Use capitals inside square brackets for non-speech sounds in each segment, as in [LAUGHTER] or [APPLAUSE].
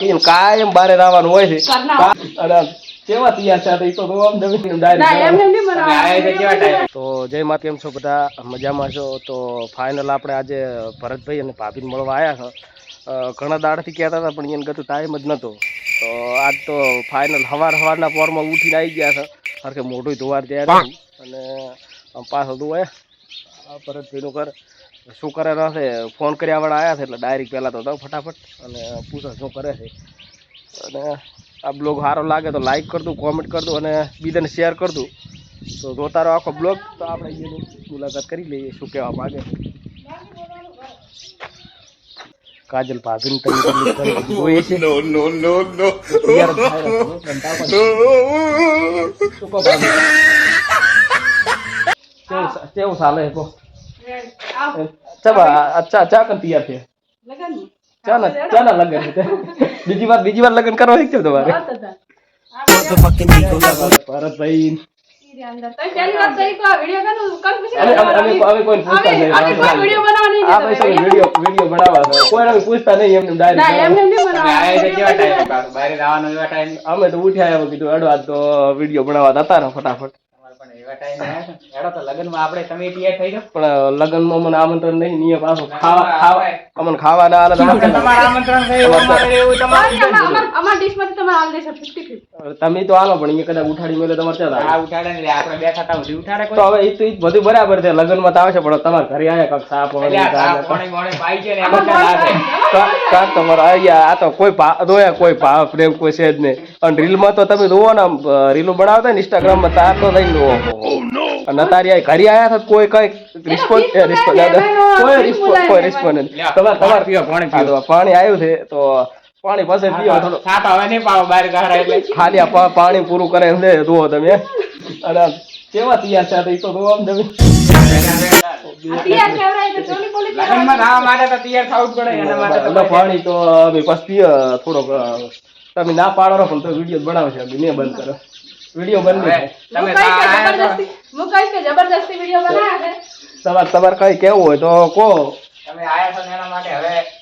એમ કાયમ બારે રાવાનું હોય છે? અને કેવા તૈયાર છે તો આમ જય માં કેમ છો બધા? મજામાં છો? તો ફાઇનલ આપણે આજે ભરતભાઈ અને ભાભીને મળવા આવ્યા છે. ઘણા દાડથી કહેતા હતા પણ એને કતું ટાઈમ જ નહોતો તો આજ તો ફાઇનલ સવાર સવારના પોરમાં ઉઠીને આવી ગયા છે. હરખે મોઢું ધોવાર ત્યાં અને પાછળ પાછો ધોવાય આ ભરતભાઈનું ઘર. શું કરે છે? ફોન કર્યા વાળા આવ્યા છે એટલે ડાયરેક્ટ પહેલાં તો દઉં ફટાફટ અને પૂછો શું કરે છે. અને આ બ્લોગ સારો લાગે તો લાઈક કરતું કોમેન્ટ કરતું અને બીજાને શેર કરતું તો જોતારો આખો બ્લોગ તો આપણે એની મુલાકાત કરી લઈએ શું કહેવા માગે કાજલ ભાભીને તમે જોઈએ છે. [LAUGHS] કેવું ચાલે છે કહો? આવ. ચા ચા કન તૈયાર છે. લગન. ચા ચા બીજી વાર બીજી વાર લગન કરવા છે તમારે. ભરતભાઈ. અમે તો ઉઠ્યા કીધું અડવા તો વીડિયો બનાવવા હતા ને ફટાફટ. પણ લગ્નમાં આપણે તમે તૈયાર થઈ જાઓ. પણ લગ્નમાં મને આમંત્રણ નહીં નિયમ પાછું ખાવા ખાવા અમને ખાવા ના આલે તમારે આમંત્રણ છે એવું અમારે તમારે બાકી અમાર- અમાર- અમાર તમે આલ દેશો 50-50. તમે તો આલો પણ અહીંયા કદાચ ઉઠાડી મેલે તમારે ત્યાં આ ઉઠાડે ને આપણે બેઠા તા સુધી ઉઠાડે તો કોઈ હવે ઈ તો ઈ બધું બરાબર છે લગ્નમાં તો આવશે પણ તમારે ઘરે આયા કક સાપ હોય, પાઈ છે ને એમાં કાંક તમારે આયા આ તો કોઈ દોયા કોઈ ભાવ પ્રેમ કોઈ છે જ નહીં. અને રીલમાં તો તમે જોવો ને રીલો બનાવતા ને ઇન્સ્ટાગ્રામમાં તાર તો લઈને અને તારી આ ઘરે આયા તો કોઈ કઈ રિસ્પોન્સ એનો કોઈ રિસ્પોન્સ કોઈ રિસ્પોન્સ તમારે પાણી તમારે પીવો, પાણી. પાણી આવ્યું છે તો પાણી પાસે પીવો હવે નહીં પાવો બહાર ગારા એટલે ખાલી આ પાણી પૂરું કરે લે જુઓ તમે અને કેવા તૈયાર છે તો ઈ તો જુઓ આમ તમે પાણી તો પછી થોડોક તમે ના પાડો ને પણ તો વીડિયો બનાવે છે મેં બંધ કરો વીડિયો બંધ તમે કે જબરદસ્તી કે વીડિયો તમારે તમારે કઈ કેવું હોય તો કહો તમે આયા છો એના માટે હવે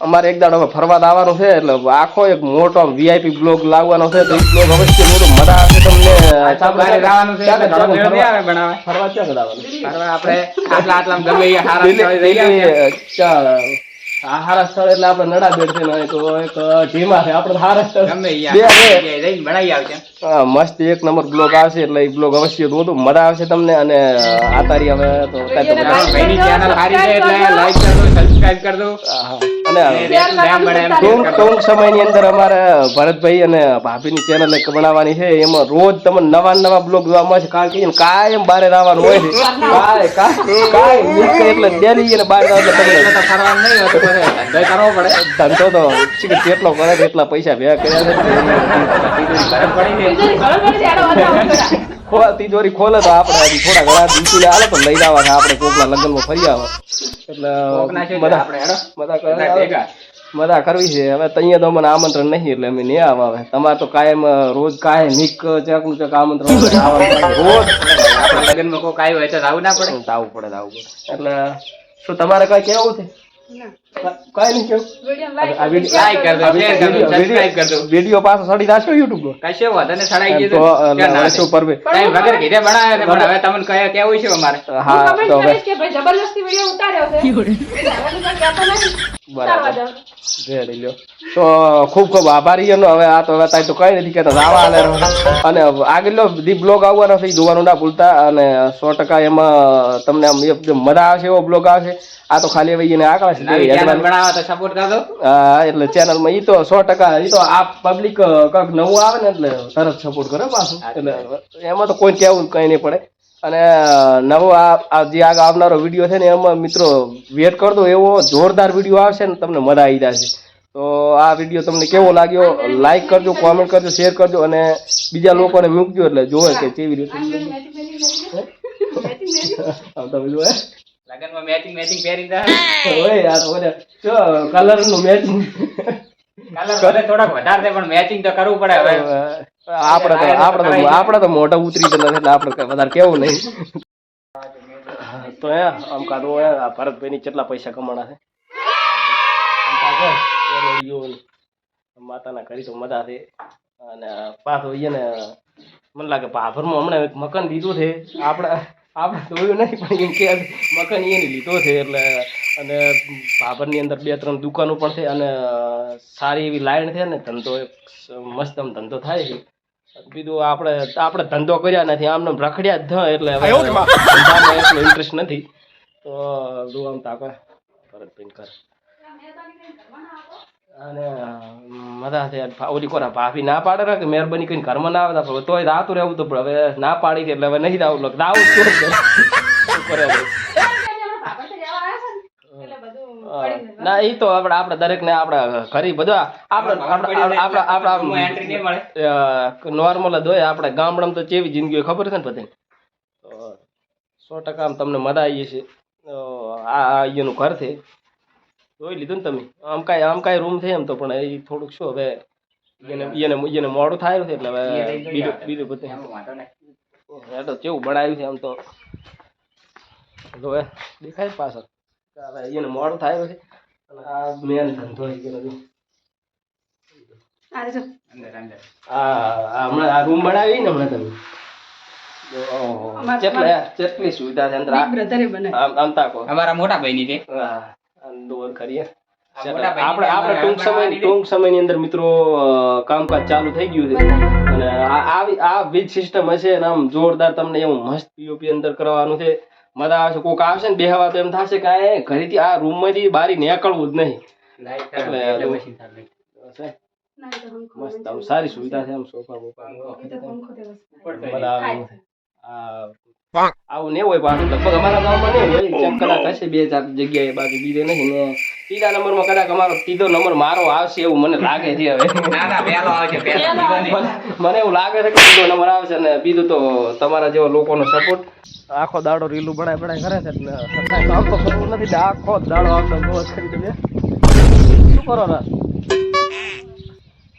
અમારે એક દાડો ફરવા આવવાનું છે એટલે આખો એક મોટો વીઆઈપી બ્લોગ લાવવાનો છે તો એ બ્લોગ અવશ્ય મોટો મજા આવશે તમને. ફરવા- ક્યાં આપણે આટલા આટલા ગમે હારા સ્થળે એટલે આપણે નડા છે તો એક છે આપણે હારા સ્થળ. મસ્ત એક નંબર બ્લોગ આવશે એટલે એ બ્લોગ અવશ્ય જોજો મજા આવશે તમને અને આ તારી હવે તો અત્યારે તો Like ભાઈની કરજો, ચેનલ સારી છે એટલે લાઈક કરજો સબસ્ક્રાઇબ કરજો. અને અને રેટ લેમ બને એમ ટૂંક. ટૂંક સમયની અંદર અમારે ભરતભાઈ અને ભાભીની ચેનલ એક બનાવવાની છે. એમાં રોજ તમને નવા નવા બ્લોગ જોવા મળશે કારણ કે કાયમ બારે આવવાનું હોય છે. કાંઈ કાંઈ કાંઈ એટલે ડેલી અને બહાર એટલે એટલે તમને પછી ધંધો કરવો પડે. ધંધો તો જેટલો કરે એટલા પૈસા ભેગા કર્યા પડી તિજોરી ખોલે તો. આપણે હજી થોડા ઘણા દિવસી હાલે પણ લઈ જવા છે. આપણે કોકના લગ્નમાં ફરી આવે. એટલે બધા બધા. મજા કરવી છે. હવે તૈયાર તો મને આમંત્રણ નહીં એટલે અમે નહીં આવા હવે તમારે તો કાયમ રોજ કાયમ નિક ચકનું ચક આમંત્રણ [LAUGHS] રોજ. લગ્નમાં કોક આવ્યું હોય તો આવું ના પડે. આવું પડે આવું પડે. એટલે શું તમારે કઈ કેવું છે. કઈ નહીં કેવું વીડિયો પાછો સડી નાખશો યુટ્યુબ પર. કશો નહીં, સડાઈ ગયો તો ક્યાં પરવે ટાઈમ વગર કીધે પણ હવે તમને કહે કેવું છે અમારે? હા તો હવે કરીશ કે ભાઈ જબરદસ્તી વીડિયો ઉતાર્યો છે. જાઓ. રેડી લ્યો. તો ખૂબ ખૂબ આભારી એનો હવે આ તો હવે તાઈ તો કઈ નથી કહેતા. જાવા અને અને આગળનો દી બ્લોગ આવવાનો છે જોવાનું ના ભૂલતા. અને સો ટકા એમાં તમને આમ એકદમ મજા આવશે એવો બ્લોગ આવશે. આ તો ખાલી હવે એને આંકડા છે હા એટલે ચેનલમાં એ તો સો ટકા એ તો આ પબ્લિક કંઈક નવું આવે ને એટલે તરત સપોર્ટ કરે પાછું. એટલે એમાં તો કોઈ કહેવું કઈ નહીં પડે. અને નવો આ જે આગળ આવનારો વીડિયો છે ને એમાં મિત્રો વેટ કરતો એવો જોરદાર વીડિયો આવશે ને તમને મજા આવી જશે. તો આ વીડિયો તમને કેવો લાગ્યો લાઈક કરજો કોમેન્ટ કરજો શેર કરજો અને બીજા લોકોને મૂકજો એટલે જોવે કે કેવી રીતે તમે જોવે લગનમાં મેચિંગ મેચિંગ પહેરી ઓય ઓલે જો કલરનું મેચિંગ કલર ભલે થોડાક વધારે પણ મેચિંગ તો કરવું પડે હવે આપણે તો આપણે તો આપણે તો મોઢા ઉતરી જતા એટલે આપણે કઈ વધારે કેવું નહીં. તો હે આમ કાઢવો હે ભરતભાઈ ની કેટલા પૈસા કમાણા છે? એ. માતાના ઘરે તો મજા છે. અને પાછો ને મને લાગે ભાભરમાં હમણાં એક મકાન લીધું છે. આપણે આપણે જોયું નહીં પણ એમ કે મકાન એને લીધો છે એટલે અને ભાભરની અંદર બે ત્રણ દુકાનો પણ છે અને સારી એવી લાઈન છે ને ધંધો એક મસ્ત આમ ધંધો થાય છે. બીજું આપણે આપણે ધંધો કર્યા નથી. આમને આમ રખડ્યા જ એટલે ધંધામાં એટલો ઇન્ટરેસ્ટ નથી. તો દુ આમ તાકો ભરત ભાઈ કર અને મજા છે ઓલી કોના ભાભી ના પાડે ને કે મહેરબાની કરીને ઘરમાં ના આવતા તોય રાતું રહેવું તો હવે ના પાડી એટલે હવે નહીં આવું. લખ આવું શું કરે? ના એ તો આપણે આપણે દરેક ને આપણે ઘરે બધા આપણે આપણે આપણે નોર્મલ જ હોય. આપણે ગામડામાં તો કેવી જિંદગી ખબર છે ને બધાને? તો સો ટકા આમ તમને મજા આવી છે તો આ આ અહીંયાનું ઘર છે. જોઈ લીધું ને તમે? આમ કાંઈ આમ કાંઈ રૂમ છે એમ તો પણ એ થોડુંક શું હવે એને એને એને મોડું થાય છે એટલે હવે બીજું બીજું બધું. એ તો કેવું બનાવ્યું છે આમ તો? જો એ દેખાય પાછળ. હવે એને મોડું થાય છે અને આ મેન ધંધો છે કે નથી અંદર અંદર. આ આ હમણાં આ રૂમ બનાવી ને હમણાં તમે. જો, ઓહો. અમાર- કેટલા કેટલી સુવિધા છે અંદર આ- બ્રધરે બને આમ આમ તાકો. અમારા મોટા ભાઈની છે. દોર કરીએ આ મોટા ભાઈની આપણે આપણે ટૂંક સમય ટૂંક સમયની અંદર મિત્રો કામકાજ ચાલુ થઈ ગયું છે. અને આ આવી આ વીજ સિસ્ટમ હશે અને આમ જોરદાર તમને એવું મસ્ત પીઓપી અંદર કરવાનું છે. મજા આવશે કોક આવશે ને બેહવા તો એમ થશે કે આ ઘરેથી આ રૂમમાંથી બારી નીકળવું જ નહીં. મસ્ત આમ સારી સુવિધા છે આમ સોફા બોફા મજા આવે ને હોય પાછું. લગભગ અમારા ગામમાં નહીં હોય. ચેક કદાચ હશે બે ચાર જગ્યાએ. બાકી બીજે નહીં ને. ત્રીજા નંબરમાં કદાચ અમારો ત્રીજો નંબર મારો આવશે એવું મને લાગે છે હવે. મને મને એવું લાગે છે કે ત્રીજો નંબર આવશે ને. બીજું તો તમારા જેવા લોકોનો સપોર્ટ આખો દાડો રીલું બડાય બડાય કરે છે એટલે કામ તો કરવું નથી. આખો દાડો આખો મોજ કરી દે શું કરો ના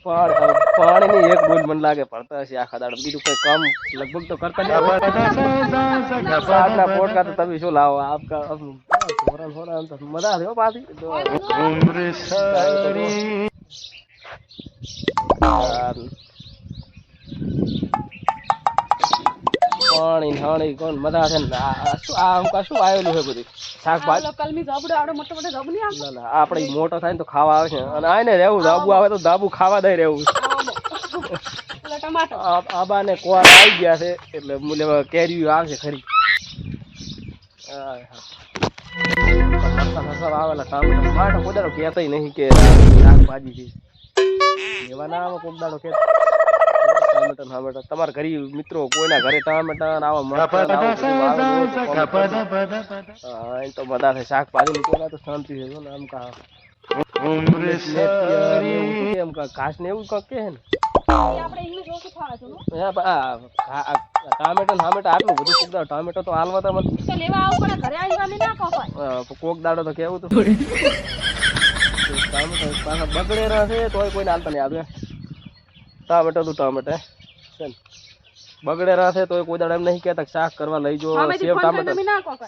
પાણી પાણીની એક બોલ મને લાગે પડતા હશે આખા દાડો. બીજું કોઈ કામ લગભગ તો કરતા નહીં. સાતના પોટકા તો તમે શું લાવો? આપકા ધોરણ ધોરણ તો મજા આવ્યો પાછી. પાણી ને કોણ મજા છે ને? આ આ શું આવેલું છે બધું? શાકભાજી કલમી ઝાબડો આવડો મોટો મોટો ઝાબુ નહીં ના ના આપણે મોટો થાય ને તો ખાવા આવે છે. અને આને રહેવું ધાબુ આવે તો ધાબુ ખાવા દઈ રહેવું. આ આબા ને કોર આવી ગયા છે એટલે મુલે કેરી આવશે ખરી. આવેલા ટામેટા. ટામેટા કોઈ દાડો કહેતાય નહીં કે શાકભાજી છે. એવા ના આવે કે ટામેટા ને ટામેટા તમારા ઘરે મિત્રો કોઈના ઘરે ટામેટા ને આવા મરચાં ને આવું બધું આવેલું હોય તો comment કરજો. હા એ તો બધા છે શાકભાજી ની પેલા તો શાંતિ છે ને આમ કા. કે એમ કા. ઘાસ ને એવું ને? ખાવા છું હા, આ ટામેટા ને ટામેટા આટલું બધું કોક ટામેટો તો હાલવા તો પડે ના કોક દાડો તો કેવું તો. [LAUGHS] ટામેટો બગડે છે તોય કોઈને હાલતા નહીં આવે. ટામેટો તો ટામેટા છે બગડે બગડેલા તો કોઈ દાડા એમ નહીં કહેતા શાક કરવા લઈ જો સેવ ટામેટા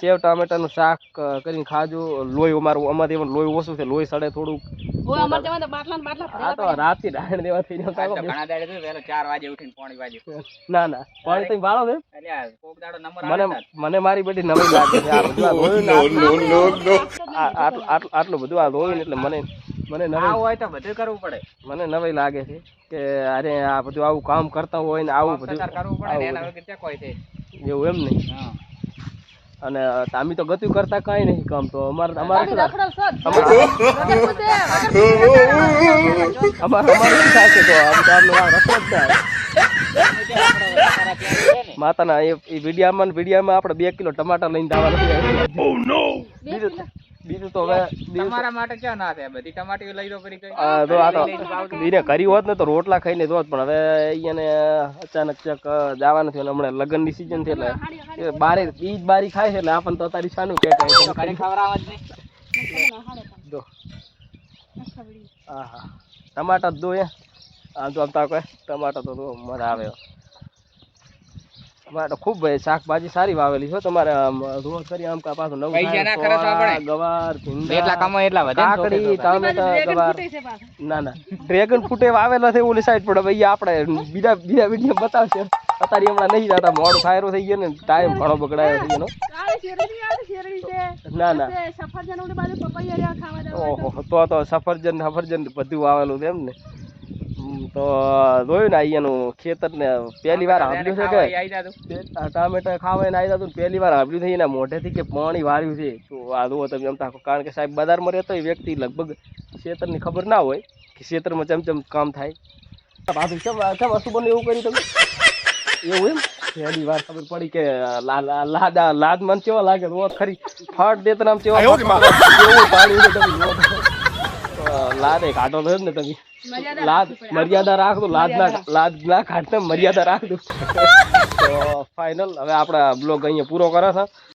સેવ ટામેટાનું શાક કરીને ખાજો. લોહી અમારું અમારે એમાં લોહી ઓછું છે લોહી સડે થોડુંક. ઓય અમાર જમાને બાટલા ને બાટલા આ તો રાતથી ડાયણ દેવા થઈ ચાર વાગે ઉઠીને પોણી વાગે. ના ના પાણી તો નંબર મને મને મારી બધી નવી લાગે છે આટલું- બધું આ રોયું ને એટલે મને મને આ નવી હોય તો બધું કરવું પડે. મને નવાઈ લાગે છે કે અરે આ બધું આવું કામ કરતા હોય ને આવું બધું કરવું પડે એના વગર ક્યાં કોઈ છે. એવું એમ નહીં. અને તામી તો ગતું કરતા કાંઈ નહીં કામ તો. અમારે અમારે? અમારે અમારે શું થાય છે તો? આમ તો? આમનું જ થાય માતાના એ એ વિડીયામાં વિડીયામાં આપણે બે કિલો ટમાટર લઈને દાવા નથી બીજું તો હવે તમારા માટે ક્યાં ના થાય? બધી ટમાટી લઈ લો કરી કઈ. આ તો આ તો એને કરી હોત ને તો રોટલા ખાઈને જોત પણ હવે અહીંયાને અચાનક ચક જવા નથી અને હમણાં લગ્નની સીઝન છે એટલે એ બારે બીજ બારી ખાય છે એટલે આપણને તો તારી શાનું કે ઘરે ખવડાવવા જ નહીં. જો. હા હા ટમાટા જ દો એ આમ તો આમ તાકો ટમાટા તો મજા આવે. અમારે તો ખૂબ ભાઈ શાકભાજી સારી વાવેલી છે તમારે આમ રોજ કરી આમ કા પાછું નવું પૈસા ના ખર્ચવા પડે. ગવાર ભીંડા, એટલા કમાય એટલા વધે કાકડી. ટામેટા ગવાર ફૂટે. ના ના ડ્રેગન ફ્રૂટ વાવેલો છે ઓલી સાઈડ પડે ભાઈ આપણે બીજા બીજા વીડિયો બતાવશે અત્યારે હમણાં નહીં જતા મોડ ફાયરો થઈ ગયો ને ટાઈમ ઘણો બગડાયો થઈ ગયો આ શેરડી આ શેરડી છે ના ના છે સફરજન ઓલી બાજુ પપૈયા રહ્યા ખાવા દેવા હોય તો. ઓહો તો તો સફરજન સફરજન બધું આવેલું છે એમ ને તો જોયું ને અહીંયાનું ખેતર ને પહેલી વાર સાંભળ્યું છે કે? ટામેટા ખાવા ખાવાને આવી જતું પહેલી વાર સાંભળ્યું છે એના મોઢેથી કે પાણી વાર્યું છે. તો આ જુઓ તમે એમ તાકો કારણ કે સાહેબ બજારમાં રહેતો એ વ્યક્તિ લગભગ ખેતરની ખબર ના હોય કે ખેતરમાં ચમ ચમ કામ થાય. ભાભી કેમ કેમ અશુભન એવું કર્યું તમે? એવું એમ? પહેલી વાર ખબર પડી કે લા- લા- લાદ આ લાદ મન કેવા લાગે? તો ખરી ફાટ દેતનામ કેવા કેવું પાણી લાદ એ કાઢો છો ને તમે. લાદ. મર્યાદા રાખજો લાદ ના લાદ ના કાઢતા મર્યાદા રાખજો [LAUGHS] તો ફાઇનલ હવે આપણા બ્લોગ અહીંયા પૂરો કરે છે